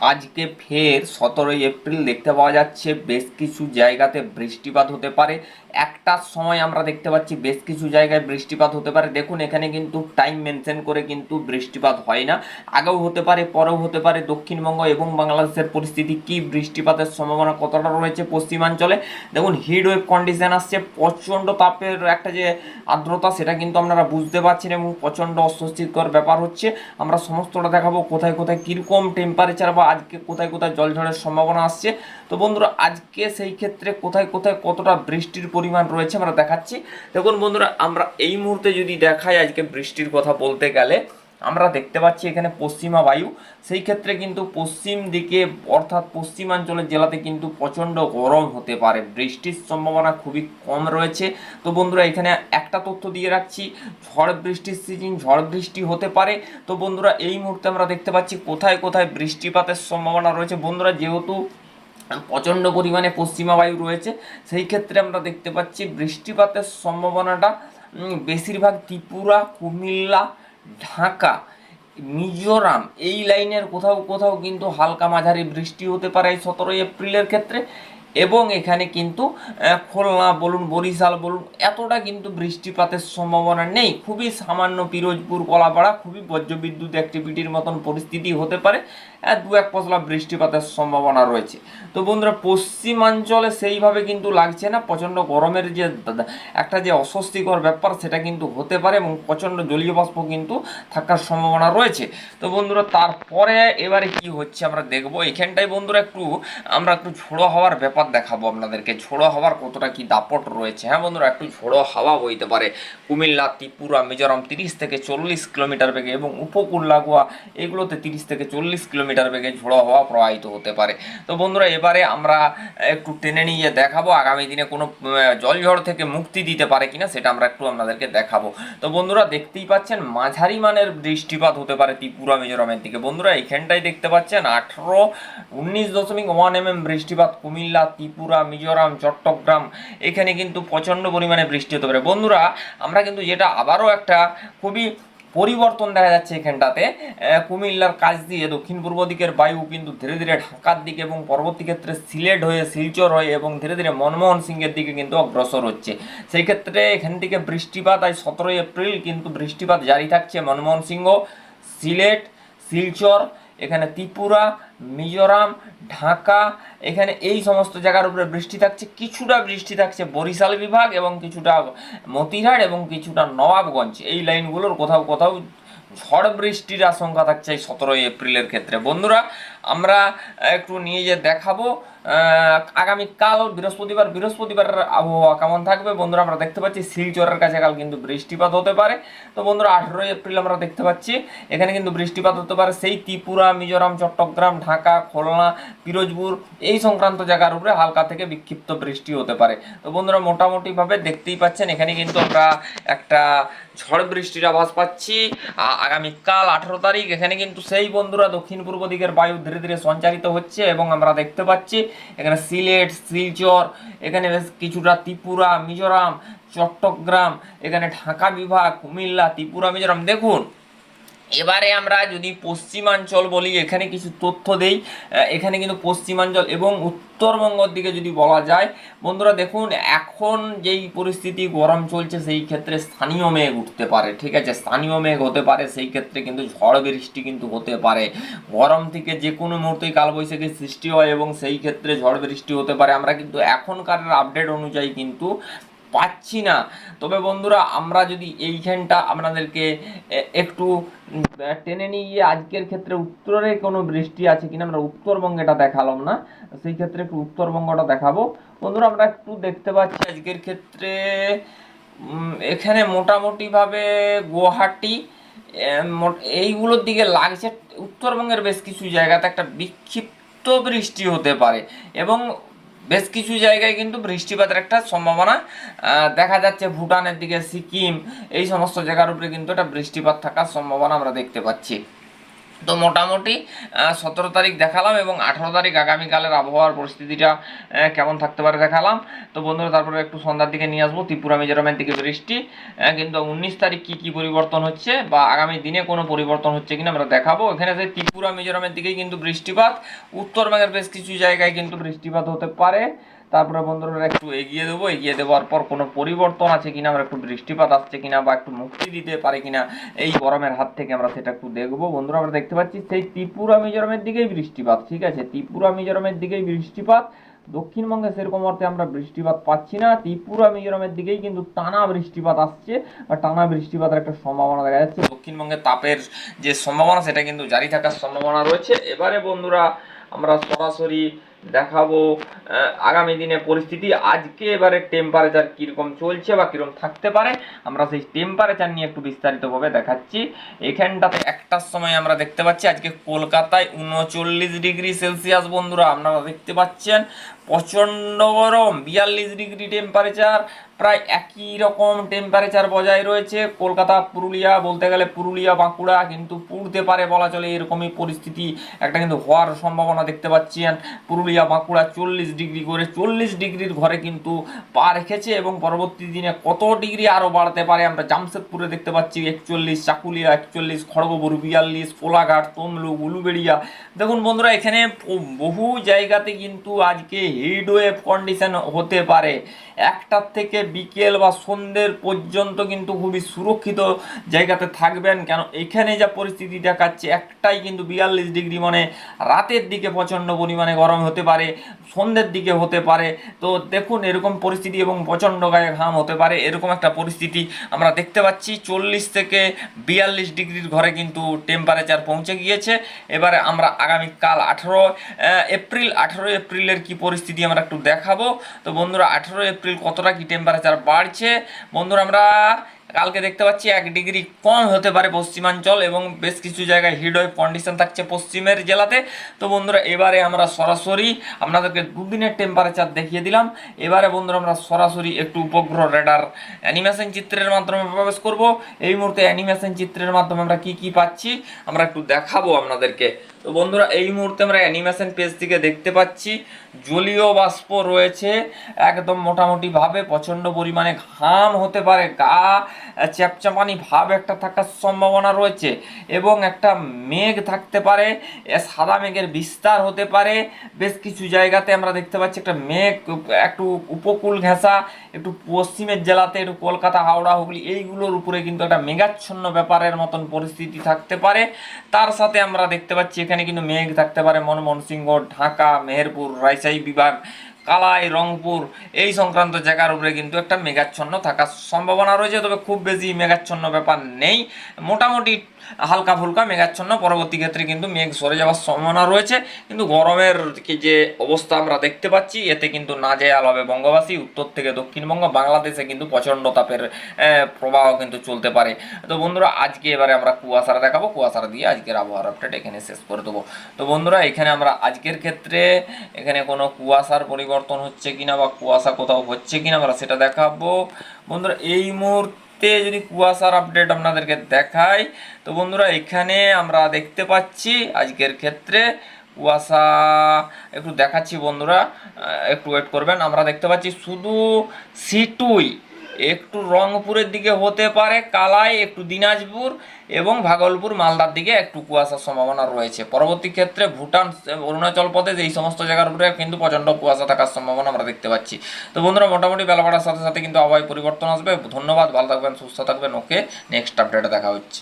আজকে ফের সতেরোই এপ্রিল দেখতে পাওয়া যাচ্ছে বেশ কিছু জায়গাতে বৃষ্টিপাত হতে পারে। একটার সময় আমরা দেখতে পাচ্ছি বেশ কিছু জায়গায় বৃষ্টিপাত হতে পারে। দেখুন, এখানে কিন্তু টাইম মেনশন করে কিন্তু বৃষ্টিপাত হয় না। আগেও হতে পারে, পরেও হতে পারে। দক্ষিণবঙ্গ এবং বাংলাদেশের পরিস্থিতি কি? বৃষ্টিপাতের সম্ভাবনা কতটা রয়েছে পশ্চিমাঞ্চলে? দেখুন হিট ওয়েভ কন্ডিশন আসছে। প্রচণ্ড তাপের একটা যে আর্দ্রতা, সেটা কিন্তু আপনারা বুঝতে পারছেন এবং প্রচণ্ড অস্বস্তিকর ব্যাপার হচ্ছে। আমরা সমস্তটা দেখাবো কোথায় কোথায় কীরকম টেম্পারেচার বা আজকে কোথায় কোথায় জল ঝড়ের সম্ভাবনা আসছে। তো বন্ধুরা, আজকে সেই ক্ষেত্রে কোথায় কোথায় কতটা বৃষ্টির পরিমাণ রয়েছে, আমরা দেখাচ্ছি। দেখুন বন্ধুরা, আমরা এই মুহূর্তে যদি দেখাই আজকে বৃষ্টির কথা বলতে গেলে, আমরা দেখতে পাচ্ছি এখানে পশ্চিমা বায়ু। সেই ক্ষেত্রে কিন্তু পশ্চিম দিকে, অর্থাৎ পশ্চিমাঞ্চলের জেলাতে কিন্তু প্রচণ্ড গরম হতে পারে। বৃষ্টির সম্ভাবনা খুবই কম রয়েছে। তো বন্ধুরা, এখানে একটা তথ্য দিয়ে রাখছি, ঝড় বৃষ্টির সিজন ঝড় বৃষ্টি হতে পারে। তো বন্ধুরা, এই মুহূর্তে আমরা দেখতে পাচ্ছি কোথায় কোথায় বৃষ্টিপাতের সম্ভাবনা রয়েছে। বন্ধুরা, যেহেতু প্রচণ্ড পরিমাণে পশ্চিমা বায়ু রয়েছে। সেই ক্ষেত্রে আমরা দেখতে পাচ্ছি বৃষ্টিপাতের সম্ভাবনাটা বেশিরভাগ ত্রিপুরা, কুমিল্লা, ঢাকা, মিজোরাম এই লাইনের কোথাও কোথাও কিন্তু হালকা মাঝারি বৃষ্টি হতে পারে এই সতেরোই এপ্রিলের ক্ষেত্রে। এবং এখানে কিন্তু খুলনা বলুন, বরিশাল বলুন, এতটা কিন্তু বৃষ্টিপাতের সম্ভাবনা নেই। খুবই সামান্য পিরোজপুর কলাপাড়া খুবই বজ্রবিদ্যুৎ অ্যাক্টিভিটির মতন পরিস্থিতি হতে পারে। দু এক পশলা বৃষ্টিপাতের সম্ভাবনা রয়েছে। তো বন্ধুরা, পশ্চিমাঞ্চলে সেইভাবে কিন্তু লাগছে না। প্রচণ্ড গরমের যে, একটা যে অস্বস্তিকর ব্যাপার, সেটা কিন্তু হতে পারে এবং প্রচণ্ড জলীয় বাষ্প কিন্তু থাকার সম্ভাবনা রয়েছে। তো বন্ধুরা, তারপরে এবারে কি হচ্ছে আমরা দেখব। এখানটায় বন্ধুরা একটু, আমরা একটু ঝোড়ো হওয়ার ব্যাপার দেখাবো আপনাদেরকে। ঝোড়ো হাওয়ার কতটা কি দাপট রয়েছে? হ্যাঁ বন্ধুরা, একটু ঝোড়ো হাওয়া বইতে পারে। কুমিল্লা, ত্রিপুরা, মিজোরাম তিরিশ থেকে চল্লিশ কিলোমিটার বেগে এবং উপকূল লাগোয়া এগুলোতে তিরিশ থেকে চল্লিশ কিলোমিটার বেগে ঝোড়ো হাওয়া প্রবাহিত হতে পারে। তো বন্ধুরা, এবারে আমরা একটু টেনে নিয়ে দেখাবো আগামী দিনে কোনো জল ঝড় থেকে মুক্তি দিতে পারে কিনা সেটা আমরা একটু আপনাদেরকে দেখাবো। তো বন্ধুরা, দেখতেই পাচ্ছেন মাঝারি মানের বৃষ্টিপাত হতে পারে ত্রিপুরা, মিজোরামের দিকে। বন্ধুরা এইখানটাই দেখতে পাচ্ছেন আঠেরো, উনিশ দশমিক ওয়ান এম এম বৃষ্টিপাত কুমিল্লা ত্রিপুরা, মিজোরাম, চট্টগ্রাম, এখানে কিন্তু প্রচণ্ড পরিমাণে বৃষ্টি হতে পারে। বন্ধুরা, আমরা কিন্তু যেটা আবারও একটা খুবই পরিবর্তন দেখা যাচ্ছে এখানটাতে। কুমিল্লার কাছ দিয়ে দক্ষিণ পূর্ব দিকের বায়ু কিন্তু ধীরে ধীরে ঢাকার দিকে এবং পরবর্তী ক্ষেত্রে সিলেট হয়ে, শিলচর হয়ে এবং ধীরে ধীরে মনমোহন সিংয়ের দিকে কিন্তু অগ্রসর হচ্ছে। সেই ক্ষেত্রে এখান থেকে বৃষ্টিপাত আজ সতেরোই এপ্রিল কিন্তু বৃষ্টিপাত জারি থাকছে মনমোহন সিংহ, সিলেট, শিলচর এখানে ত্রিপুরা, মিজোরাম, ঢাকা, এখানে এই সমস্ত জায়গার উপরে বৃষ্টি থাকছে, কিছুটা বৃষ্টি থাকছে বরিশাল বিভাগ এবং কিছুটা মতিহাট এবং কিছুটা নবাবগঞ্জ। এই লাইনগুলোর কোথাও কোথাও ঝড় বৃষ্টির আশঙ্কা থাকছে এই সতেরোই এপ্রিলের ক্ষেত্রে। বন্ধুরা, আমরা একটু নিয়ে যে দেখাবো আগামীকাল বৃহস্পতিবার বৃহস্পতিবারের আবহাওয়া কেমন থাকবে? বন্ধুরা, আমরা দেখতে পাচ্ছি শিলচরের কাছে কাল কিন্তু বৃষ্টিপাত হতে পারে। তো বন্ধুরা, আঠেরোই এপ্রিল আমরা দেখতে পাচ্ছি, এখানে কিন্তু বৃষ্টিপাত হতে পারে। সেই ত্রিপুরা, মিজোরাম, চট্টগ্রাম, ঢাকা, খুলনা, পিরোজপুর এই সংক্রান্ত জায়গার উপরে হালকা থেকে বিক্ষিপ্ত বৃষ্টি হতে পারে। তো বন্ধুরা, মোটামুটিভাবে দেখতেই পাচ্ছেন, এখানে কিন্তু আমরা একটা ঝড় বৃষ্টির আভাস পাচ্ছি। আগামীকাল আঠেরো তারিখ, এখানে কিন্তু সেই বন্ধুরা দক্ষিণ পূর্ব দিকের বায়ু ধীরে ধীরে সঞ্চারিত হচ্ছে এবং আমরা দেখতে পাচ্ছি এখানে সিলেট, শিলচর, এখানে বেশ কিছুটা ত্রিপুরা, মিজোরাম, চট্টগ্রাম, এখানে ঢাকা বিভাগ, কুমিল্লা, ত্রিপুরা, মিজোরাম। দেখুন এবারে আমরা যদি পশ্চিমাঞ্চল বলি, এখানে কিছু তথ্য দেই। এখানে কিন্তু পশ্চিমাঞ্চল এবং উত্তরবঙ্গর দিকে যদি বলা যায়, বন্ধুরা দেখুন, এখন যেই পরিস্থিতি গরম চলছে, সেই ক্ষেত্রে স্থানীয় মেঘ উঠতে পারে, ঠিক আছে? স্থানীয় মেঘ হতে পারে, সেই ক্ষেত্রে কিন্তু ঝড় বৃষ্টি কিন্তু হতে পারে। গরম থেকে যে কোনো মুহূর্তেই কালবৈশাখী সৃষ্টি হয় এবং সেই ক্ষেত্রে ঝড় বৃষ্টি হতে পারে। আমরা কিন্তু এখনকার আপডেট অনুযায়ী কিন্তু পাচ্ছি না। তবে বন্ধুরা, আমরা যদি এইখানটা আপনাদেরকে একটু টেনে নিয়ে গিয়ে আজকের ক্ষেত্রে উত্তরে কোনো বৃষ্টি আছে কিনা, আমরা উত্তরবঙ্গেটা দেখালাম না। সেই ক্ষেত্রে একটু উত্তরবঙ্গটা দেখাবো। বন্ধুরা, আমরা একটু দেখতে পাচ্ছি আজকের ক্ষেত্রে এখানে মোটামুটিভাবে গুয়াহাটি এইগুলোর দিকে লাগছে। উত্তরবঙ্গের বেশ কিছু জায়গাতে একটা বিক্ষিপ্ত বৃষ্টি হতে পারে। এবং বেশ কিছু জায়গায় কিন্তু বৃষ্টিপাতের একটা সম্ভাবনা দেখা যাচ্ছে ভুটানের দিকে, সিকিম, এই সমস্ত জায়গার উপরে কিন্তু একটা বৃষ্টিপাত থাকার সম্ভাবনা আমরা দেখতে পাচ্ছি। তো মোটামুটি সতেরো তারিখ দেখালাম এবং আঠারো তারিখ আগামীকালের আবহাওয়ার পরিস্থিতিটা কেমন থাকতে পারে দেখালাম। তো বন্ধুরা, তারপরে একটু সন্ধ্যার দিকে নিয়ে আসব, ত্রিপুরা মিজোরামের দিকে বৃষ্টি। কিন্তু উনিশ তারিখ কি কি পরিবর্তন হচ্ছে বা আগামী দিনে কোনো পরিবর্তন হচ্ছে কিনা আমরা দেখাবো। এখানে যে ত্রিপুরা মিজোরামের দিকেই কিন্তু বৃষ্টিপাত উত্তরবঙ্গের বেশ কিছু জায়গায় কিন্তু বৃষ্টিপাত হতে পারে। তারপরে বন্ধুরা একটু এগিয়ে দেবো, এগিয়ে দেওয়ার পর কোনো পরিবর্তন আছে কিনা, আমরা একটু বৃষ্টিপাত আসছে কিনা বা একটু মুক্তি দিতে পারে কিনা, এই গরমের হাত থেকে আমরা সেটা একটু দেখব। বন্ধুরা আমরা দেখতে পাচ্ছি সেই ত্রিপুরা মিজোরামের দিকেই বৃষ্টিপাত, ঠিক আছে? ত্রিপুরা মিজোরামের দিকেই বৃষ্টিপাত, দক্ষিণবঙ্গে সেরকম অর্থে আমরা বৃষ্টিপাত পাচ্ছি না। ত্রিপুরা মিজোরামের দিকেই কিন্তু টানা বৃষ্টিপাত আসছে বা টানা বৃষ্টিপাতের একটা সম্ভাবনা দেখা যাচ্ছে। দক্ষিণবঙ্গে তাপের যে সম্ভাবনা, সেটা কিন্তু জারি থাকার সম্ভাবনা রয়েছে। এবারে বন্ধুরা আমরা সরাসরি দেখাবো আগামী দিনে পরিস্থিতি, আজকে এবারে টেম্পারেচার কীরকম চলছে বা কীরকম থাকতে পারে, আমরা সেই টেম্পারেচার নিয়ে একটু বিস্তারিতভাবে দেখাচ্ছি। এখানটাতে একটার সময় আমরা দেখতে পাচ্ছি, আজকে কলকাতায় উনচল্লিশ ডিগ্রি সেলসিয়াস বন্ধুরা, আপনারা দেখতে পাচ্ছেন। প্রচণ্ড গরম, বিয়াল্লিশ ডিগ্রি টেম্পারেচার প্রায় একই রকম টেম্পারেচার বজায় রয়েছে। কলকাতা, পুরুলিয়া বলতে গেলে পুরুলিয়া, বাঁকুড়া কিন্তু পুড়তে পারে বলা চলে, এরকমই পরিস্থিতি একটা কিন্তু হওয়ার সম্ভাবনা দেখতে পাচ্ছেন পুরুলিয়া, বাঁকুড়া চল্লিশ ডিগ্রি করে চল্লিশ ডিগ্রির ঘরে কিন্তু পা রেখেছে এবং পরবর্তী দিনে কত ডিগ্রি আরও বাড়তে পারে আমরা জামশেদপুরে দেখতে পাচ্ছি। একচল্লিশ চাকুলিয়া, একচল্লিশ খড়গপুর, বিয়াল্লিশ কোলাঘাট, তমলুক, উলুবেড়িয়া। দেখুন বন্ধুরা, এখানে বহু জায়গাতে কিন্তু আজকে হিট ওয়েভ কন্ডিশন হতে পারে। একটার থেকে বিকেল বা সন্ধ্যের পর্যন্ত কিন্তু খুবই সুরক্ষিত জায়গাতে থাকবেন। কেন, এখানে যা পরিস্থিতি দেখাচ্ছে, একটাই কিন্তু বিয়াল্লিশ ডিগ্রি মানে রাতের দিকে প্রচণ্ড পরিমাণে গরম হতে পারে, সন্ধ্যের দিকে হতে পারে। তো দেখুন, এরকম পরিস্থিতি এবং প্রচণ্ড গায়ে ঘাম হতে পারে, এরকম একটা পরিস্থিতি আমরা দেখতে পাচ্ছি। চল্লিশ থেকে বিয়াল্লিশ ডিগ্রির ঘরে কিন্তু টেম্পারেচার পৌঁছে গিয়েছে। এবারে আমরা আগামীকাল আঠেরো এপ্রিল আঠেরো এপ্রিলের কি পরিস্থিতি আমরা একটু দেখাবো। তো বন্ধুরা আঠেরো এপ্রিল কতটা কি টেম্পারেচার বাড়ছে? বন্ধুরা আমরা কালকে দেখতে পাচ্ছি এক ডিগ্রি কম হতে পারে পশ্চিমাঞ্চল এবং বেশ কিছু জায়গায় হিডওয়েভ কন্ডিশন থাকছে পশ্চিমের জেলাতে। তো বন্ধুরা, এবারে আমরা সরাসরি আপনাদেরকে দুদিনের টেম্পারেচার দেখিয়ে দিলাম। এবারে বন্ধুরা, আমরা সরাসরি একটু উপগ্রহ রেডার অ্যানিমেশন চিত্রের মাধ্যমে প্রবেশ করব। এই মুহূর্তে অ্যানিমেশন চিত্রের মাধ্যমে আমরা কি কি পাচ্ছি, আমরা একটু দেখাবো আপনাদেরকে। তো বন্ধুরা, এই মুহূর্তে আমরা অ্যানিমেশন পেজ থেকে দেখতে পাচ্ছি, জলীয় বাষ্প রয়েছে, একদম মোটামুটিভাবে প্রচণ্ড পরিমাণে ঘাম হতে পারে গা চ্যাপচাপানি ভাব একটা থাকার সম্ভাবনা রয়েছে এবং একটা মেঘ থাকতে পারে সাদা মেঘের বিস্তার হতে পারে। বেশ কিছু জায়গাতে আমরা দেখতে পাচ্ছি একটা মেঘ, একটু উপকূল ঘেঁষা, একটু পশ্চিমের জেলাতে, একটু কলকাতা, হাওড়া, হুগলি, এইগুলোর উপরে কিন্তু একটা মেঘাচ্ছন্ন ব্যাপারের মতন পরিস্থিতি থাকতে পারে। তার সাথে আমরা দেখতে পাচ্ছি এখানে কিন্তু মেঘ থাকতে পারে মনমোহনসিংহ ঢাকা, মেহেরপুর, রাজশাহী বিভাগ কালাই, রংপুর, এই সংক্রান্ত জায়গার উপরে কিন্তু একটা মেঘাচ্ছন্ন থাকার সম্ভাবনা রয়েছে, তবে খুব বেশি মেঘাচ্ছন্ন ব্যাপার নেই। মোটামুটি হালকা ফুলকা মেঘাচ্ছন্ন, পরবর্তী ক্ষেত্রে কিন্তু মেঘ সরে যাওয়ার সম্ভাবনা রয়েছে। কিন্তু গরমের যে অবস্থা আমরা দেখতে পাচ্ছি, এতে কিন্তু না নাজেহাল হবে বঙ্গবাসী, উত্তর থেকে দক্ষিণবঙ্গ, বাংলাদেশে কিন্তু প্রচণ্ড তাপের প্রবাহ কিন্তু চলতে পারে। তো বন্ধুরা, আজকে এবারে আমরা কুয়াশারা দেখাবো কুয়াশারা দিয়ে আজকের আবহাওয়ার আপডেট এখানে শেষ করে দেবো। তো বন্ধুরা, এখানে আমরা আজকের ক্ষেত্রে এখানে কোনো কুয়াশার পরিবর্তন হচ্ছে কিনা বা কুয়াশা কোথাও হচ্ছে কিনা আমরা সেটা দেখাবো। বন্ধুরা, এই মুহূর্তে যদি কুয়াশার আপডেট আপনাদেরকে দেখাই, তো বন্ধুরা, এখানে আমরা দেখতে পাচ্ছি আজকের ক্ষেত্রে কুয়াশা। একটু দেখাচ্ছি বন্ধুরা একটু ওয়েট করবেন। আমরা দেখতে পাচ্ছি শুধু সিটুই একটু রংপুরের দিকে হতে পারে, কালাই, একটু দিনাজপুর এবং ভাগলপুর, মালদার দিকে একটু কুয়াশার সম্ভাবনা রয়েছে। পরবর্তী ক্ষেত্রে ভুটান, অরুণাচল প্রদেশ এই সমস্ত জায়গার উপরে কিন্তু প্রচণ্ড কুয়াশা থাকার সম্ভাবনা আমরা দেখতে পাচ্ছি। তো বন্ধুরা, মোটামুটি বেলা বাড়ার সাথে সাথে কিন্তু আবহাওয়ায় পরিবর্তন আসবে। ধন্যবাদ, ভালো থাকবেন, সুস্থ থাকবেন। ওকে নেক্সট আপডেটে দেখা হচ্ছে।